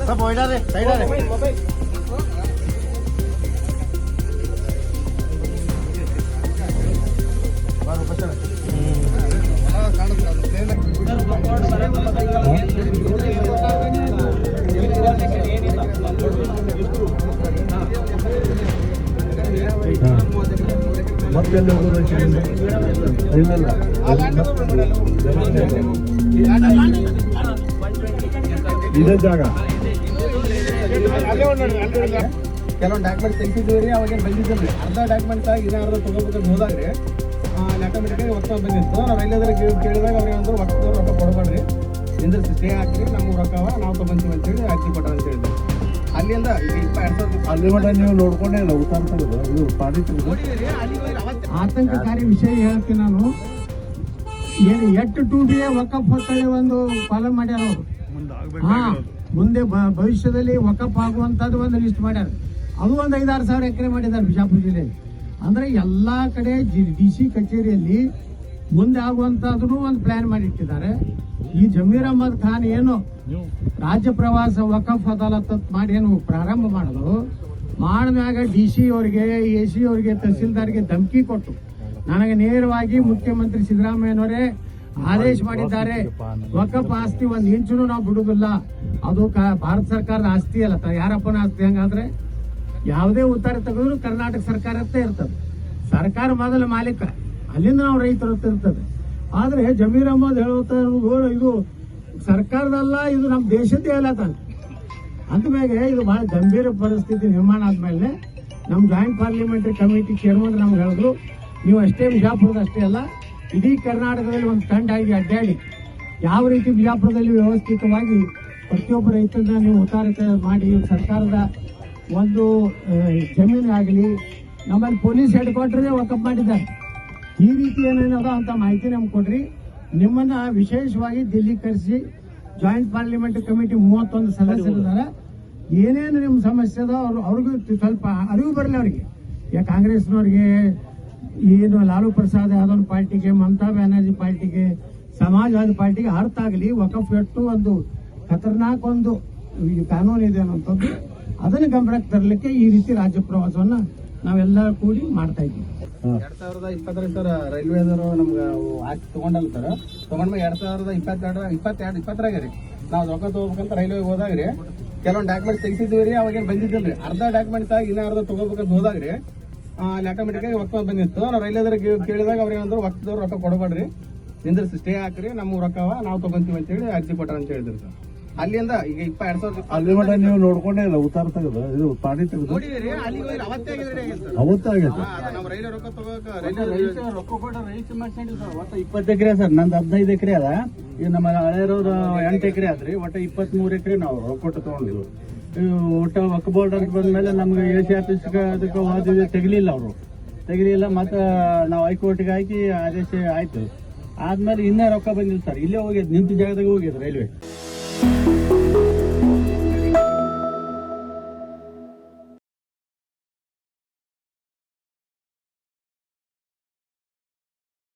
ಸ್ವಲ್ಪ ಹೊಯ್ಡಾರೆ ಸೈಡಾರೆ ಮತ್ತೆಲ್ಲಿ ಇಲ್ಲಲ್ಲ ಇದೇ ಜಾಗ ಕೆಲವೊಂದು ಡಾಕ್ಯುಮೆಂಟ್ ತೆಗಿಸಿದ್ವಿ ರೀ ಅವಾಗೇನು ಬಂದಿದ್ದಿಲ್ಲ ರೀ ಅರ್ಧ ಡಾಕ್ಯುಮೆಂಟ್ಸ್ ಆಗಿ ಇನ್ನೂ ಅರ್ಧ ತೊಗೋಬೇಕಂತ ಹೋದಾಗ್ರಿ ಆಟೋಮೆಟಿಕಾಗಿ ಒತ್ತ ಬಂದಿತ್ತು. ನಾವು ರೈಲ್ವೆದಾಗ ಕೇಳಿದಾಗ ಅವ್ರಿಗೆ ಅಂದ್ರೆ ಒಕ್ಕದವ್ರು ರೊಕ್ಕ ಕೊಡಬೇಡ್ರಿ. ನಿಂದ್ರ ಸ್ಟೇ ಹಾಕಿರಿ ನಮ್ಮ ಅವ ನಾವು ತೊಗೊಂತೀವಿ ಅಂತೇಳಿ ಅರ್ಜಿ ಕೊಟ್ಟ ಅಂತ ಹೇಳಿದ್ರು. ಅಲ್ಲಿಂದ ಅಲ್ಲಿ ಮಟ್ಟ ನೀವು ನೋಡ್ಕೊಂಡೇ ಇಲ್ಲ ಉತ್ತಾರ ತೆಗೆದು ಇದು ಆತಂಕಕಾರಿ ವಿಷಯ ಹೇಳ್ತೀನಿ ನಾನು. ಏನು ಎಟ್ಟು ಟೂ ಬಿ ವಕಫ್ ಹೊತ್ತಳಿ ಒಂದು ಫಾಲೋ ಮಾಡ್ಯಾರ ಅವರು. ಹಾ. ಮುಂದೆ ಭವಿಷ್ಯದಲ್ಲಿ ವಕಫ್ ಆಗುವಂತದ್ದು ಒಂದು ಲಿಸ್ಟ್ ಮಾಡ್ಯಾರ. ಅದು ಒಂದು ಐದಾರು ಸಾವಿರ ಎಕರೆ ಮಾಡಿದ್ದಾರೆ ಬಿಜಾಪುರ ಜಿಲ್ಲೆಯಲ್ಲಿ. ಅಂದ್ರೆ ಎಲ್ಲಾ ಕಡೆ ಡಿ ಸಿ ಕಚೇರಿಯಲ್ಲಿ ಮುಂದೆ ಆಗುವಂಥದ್ದು ಒಂದು ಪ್ಲಾನ್ ಮಾಡಿಟ್ಟಿದ್ದಾರೆ. ಈ ಜಮೀರ್ ಅಹಮದ್ ಖಾನ್ ಏನು ರಾಜ್ಯ ಪ್ರವಾಸ ವಕಫ್ ಅದಾಲತ್ ಮಾಡಿ ಏನು ಪ್ರಾರಂಭ ಮಾಡೋದು ಮಾಡಿದಾಗ ಡಿ ಸಿ ಅವರಿಗೆ ಎ ಸಿ ಅವರಿಗೆ, ತಹಸೀಲ್ದಾರ್ಗೆ ಧಮಕಿ ಕೊಟ್ಟು ನನಗೆ ನೇರವಾಗಿ ಮುಖ್ಯಮಂತ್ರಿ ಸಿದ್ದರಾಮಯ್ಯನವರೇ ಆದೇಶ ಮಾಡಿದ್ದಾರೆ. ವಕಫ್ ಆಸ್ತಿ ಒಂದು ಇಂಚು ನಾವು ಬಿಡುದಿಲ್ಲ. ಅದು ಕ- ಭಾರತ ಸರ್ಕಾರದ ಆಸ್ತಿ ಅಲ್ಲ. ತ- ಯಾರಪ್ಪನ ಆಸ್ತಿ ಹಂಗಾದ್ರೆ ಯಾವುದೇ ಉತ್ತರ ತೆಗೆದ್ರು ಕರ್ನಾಟಕ ಸರ್ಕಾರಕ್ಕೆ ಇರ್ತದೆ. ಸರ್ಕಾರ ಮೊದಲ ಮಾಲೀಕ. ಅಲ್ಲಿಂದ ನಾವು ರೈತರು ಇರ್ತದೆ. ಆದ್ರೆ ಜಮೀರ್ ಅಹಮದ್ ಹೇಳುತ್ತಾ ಇದು ಸರ್ಕಾರದಲ್ಲ, ಇದು ನಮ್ಮ ದೇಶದ್ದೇ ಅಲ್ಲತಾನೆ ಅಂದಮೇಲೆ ಇದು ಬಹಳ ಗಂಭೀರ ಪರಿಸ್ಥಿತಿ ನಿರ್ಮಾಣ ಆದ್ಮೇಲೆ ನಮ್ಮ ಜಾಯಿಂಟ್ ಪಾರ್ಲಿಮೆಂಟರಿ ಕಮಿಟಿ ಚೇರ್ಮನ್ ನಮ್ಗೆ ಹೇಳಿದ್ರು, ನೀವು ಅಷ್ಟೇ ಬಿಜಾಪುರದ ಅಷ್ಟೇ ಅಲ್ಲ, ಇಡೀ ಕರ್ನಾಟಕದಲ್ಲಿ ಒಂದು ತಂಡ ಆಗಿ ಅಡ್ಡಾಡಿ. ಯಾವ ರೀತಿ ಬಿಜಾಪುರದಲ್ಲಿ ವ್ಯವಸ್ಥಿತವಾಗಿ ಪ್ರತಿಯೊಬ್ಬ ರೈತರನ್ನ ನೀವು ಉತ್ತಾರಿತ ಮಾಡಿ, ಸರ್ಕಾರದ ಒಂದು ಜಮೀನು ಆಗಲಿ, ನಮ್ಮಲ್ಲಿ ಪೊಲೀಸ್ ಹೆಡ್ ಕ್ವಾರ್ಟರ್ನೇ ವಕಪ್ ಮಾಡಿದ್ದಾರೆ. ಈ ರೀತಿ ಏನೇನದ ಅಂತ ಮಾಹಿತಿ ನಮ್ಗೆ ಕೊಡ್ರಿ. ನಿಮ್ಮನ್ನ ವಿಶೇಷವಾಗಿ ದಿಲ್ಲಿ ಕರೆಸಿ ಜಾಯಿಂಟ್ ಪಾರ್ಲಿಮೆಂಟ್ ಕಮಿಟಿ ಮೂವತ್ತೊಂದು ಸದಸ್ಯರಿದ್ದಾರೆ ಏನೇನು ನಿಮ್ಮ ಸಮಸ್ಯೆ ಅದ ಅವ್ರು, ಅವ್ರಿಗೂ ಸ್ವಲ್ಪ ಅರಿವು ಬರಲಿ ಅವರಿಗೆ. ಯಾ ಕಾಂಗ್ರೆಸ್ನವ್ರಿಗೆ ಏನು ಲಾಲು ಪ್ರಸಾದ್ ಯಾದವ್ ಪಾರ್ಟಿಗೆ, ಮಮತಾ ಬ್ಯಾನರ್ಜಿ ಪಾರ್ಟಿಗೆ, ಸಮಾಜವಾದಿ ಪಾರ್ಟಿಗೆ ಅರ್ಥ ಆಗಲಿ ವಕಫ್ ಎಷ್ಟು ಒಂದು ಖತರ್ನಾಕ್ ಒಂದು. ಈ ಕಾನೂನು ಇದೆ ಅನ್ನೋಂಥದ್ದು ಅದನ್ನು ಗಮನಕ್ಕೆ ತರಲಿಕ್ಕೆ ಈ ರೀತಿ ರಾಜ್ಯ ಪ್ರವಾಸವನ್ನ ನಾವೆಲ್ಲ ಕೂಡಿ ಮಾಡ್ತಾ ಇದ್ವಿ ಎರಡ್ ಸಾವಿರದ ಇಪ್ಪತ್ತರ ಸರ್ ರೈಲ್ವೆದವರು ನಮ್ಗೆ ಆಸ್ತಿ ತಗೊಂಡಲ್ಲ ಸರ್. ತಗೊಂಡ್ಮೇಲೆ ಎರಡ್ ಸಾವಿರದ ಇಪ್ಪತ್ತೆರಡು ಇಪ್ಪತ್ತೆರಡು ಇಪ್ಪತ್ತರಾಗ ರೀ. ನಾವು ರೊಕ್ಕ ತಗೋಬೇಕಂತ ರೈಲ್ವೆಗೆ ಹೋದಾಗ ರೀ ಕೆಲವೊಂದು ಡಾಕ್ಯುಮೆಂಟ್ಸ್ ತೆಗಿಸಿದ್ವಿ ರೀ ಅವಾಗೇನು ಬಂದಿದ್ದಿಲ್ಲ ರೀ. ಅರ್ಧ ಡಾಕ್ಯುಮೆಂಟ್ಸ್ ಆಗಿ ಇನ್ನೂ ಅರ್ಧ ತಗೋಬೇಕಂತ ಹೋದಾಗ ರೀ ಅಲ್ಲಿ ಆಟೋಮೆಟಿಕಾಗಿ ಒಕ್ಕ ಬಂದಿತ್ತು. ನಾವು ರೈಲ್ವೆದವ್ರಿಗೆ ಕೇಳಿದಾಗ ಅವ್ರಿಗೆ ಏನಂದ್ರು ಒಕ್ಕದವ್ರು ರೊಕ್ಕ ಕೊಡಬೇಡ್ರಿ. ನಿಂದ್ರಿಸಿ ಸ್ಟೇ ಹಾಕ್ರಿ ನಮ್ಮ ರೊಕ್ಕವ ನಾವು ತಗೊಂತೀವಿ ಅಂತೇಳಿ ಅರ್ಜಿ ಕೊಟ್ಟಾರ ಅಂತ ಹೇಳಿದ್ರು ಸರ್. ಅಲ್ಲಿಂದ ಈಗ ಇಪ್ಪ ಎರಡ್ ಸಾವಿರದ ಅಲ್ಲಿ ಮಟ್ಟ ನೀವು ನೋಡ್ಕೊಂಡೇ ಇಲ್ಲ ಉತ್ತಾರ ತೆಗೆದು ಇದು ಪಾಡಿ ತೆಗೆದು. ನೋಡಿದ್ರಿ ಅಲ್ಲಿ ಹೋಗಿ ಅವತ್ತೇ ಆಗಿದ್ರೆ ಸರ್ ಅವತ್ತೇ ಆಗೈತೆ ನಮ್ಮ ರೈಲ್ವೆ ರೊಕ್ಕ ತಗೋಕ ರೈಲ್ವೆ ರೊಕ್ಕ ಕೊಟ್ಟು ರೈತ ಮಾಡ್ಕೊಂಡಿಲ್ಲ ಸರ್. ಒಟ್ಟು ಇಪ್ಪತ್ತು ಎಕರೆ ಸರ್ ನಂದು ಹದಿನೈದು ಎಕರೆ ಅದ. ಈಗ ನಮ್ಮ ಹಳೆಯವ್ರದ್ದು ಎಂಟು ಎಕರೆ. ಆದ್ರಿ ಒಟ್ಟು ಇಪ್ಪತ್ಮೂರು ಎಕರೆ ನಾವು ರೊಕ್ಕ ಕೊಟ್ಟು ತಗೊಂಡಿದ್ವು ಇವು ಒಟ್ಟು ಒಕ್ಕ ಬೋರ್ಡ್ ಅಂತ ಬಂದ್ಮೇಲೆ ನಮ್ಗೆ ಎ ಸಿ ಆಫೀಸ್ಗೆ ಅದಕ್ಕೆ ಹೋದಿದ್ವಿ ತೆಗಿಲಿಲ್ಲ ಅವರು. ತೆಗಿಲಿಲ್ಲ ಮತ್ತೆ ನಾವು ಹೈಕೋರ್ಟ್ಗೆ ಹಾಕಿ ಆದೇಶ ಆಯಿತು. ಆದ್ಮೇಲೆ ಇನ್ನೂ ರೊಕ್ಕ ಬಂದಿಲ್ಲ ಸರ್. ಇಲ್ಲೇ ಹೋಗಿದ್ ನಿಂತ ಜಾಗದಾಗ ಹೋಗಿದ್ ರೈಲ್ವೆ.